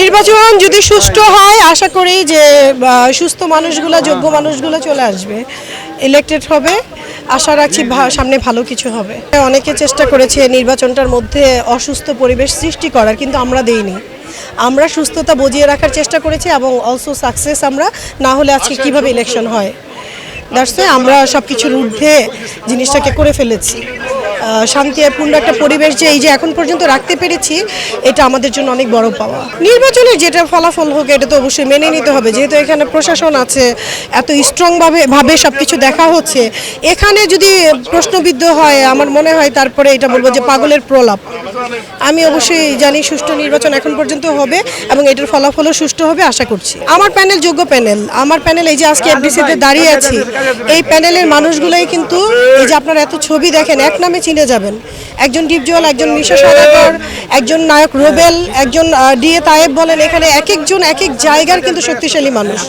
নির্বাচন যদি সুষ্ঠু হয় আশা করি যে সুস্থ মানুষগুলো যোগ্য মানুষগুলো চলে আসবে। ইলেক্টেড হবে। আশা রাখছি সামনে ভালো কিছু হবে। অনেকে চেষ্টা করেছে নির্বাচনটার মধ্যে অসুস্থ পরিবেশ সৃষ্টি করার কিন্তু আমরা দেইনি। আমরা সুস্থতা বজিয়ে রাখার চেষ্টা করেছি এবং অলসো সাকসেস আমরা না হলে আজকে কীভাবে ইলেকশন হয়? দ্যাটস আমরা সব কিছুর ঊর্ধ্বে জিনিসটাকে করে ফেলেছি। শান্তিপূর্ণ একটা পরিবেশ যে এই যে এখন পর্যন্ত রাখতে পেরেছি, এটা আমাদের জন্য অনেক বড় পাওয়া। নির্বাচনের যেটা ফলাফল হোক, এটা তো অবশ্যই মেনে নিতে হবে। যেহেতু এখানে প্রশাসন আছে, এত স্ট্রংভাবে ভাবে সব কিছু দেখা হচ্ছে, এখানে যদি প্রশ্নবিদ্ধ হয়, আমার মনে হয় তারপরে এটা বলব যে পাগলের প্রলাপ। আমি অবশ্যই জানি সুষ্ঠু নির্বাচন এখন পর্যন্ত হবে এবং এটার ফলাফলও সুষ্ঠু হবে, আশা করছি। আমার প্যানেল যোগ্য প্যানেল। আমার প্যানেল এই যে আজকে এফডিসিতে দাঁড়িয়ে আছি, এই প্যানেলের মানুষগুলোই কিন্তু এই যে আপনারা এত ছবি দেখেন, এক নামে চিনে যাবেন। একজন ডিপজল একজন মিশা সদাগর একজন নায়ক রোবেল, একজন ডিএ তায়েব বলেন, এখানে এক একজন এক এক জায়গার কিন্তু শক্তিশালী মানুষ।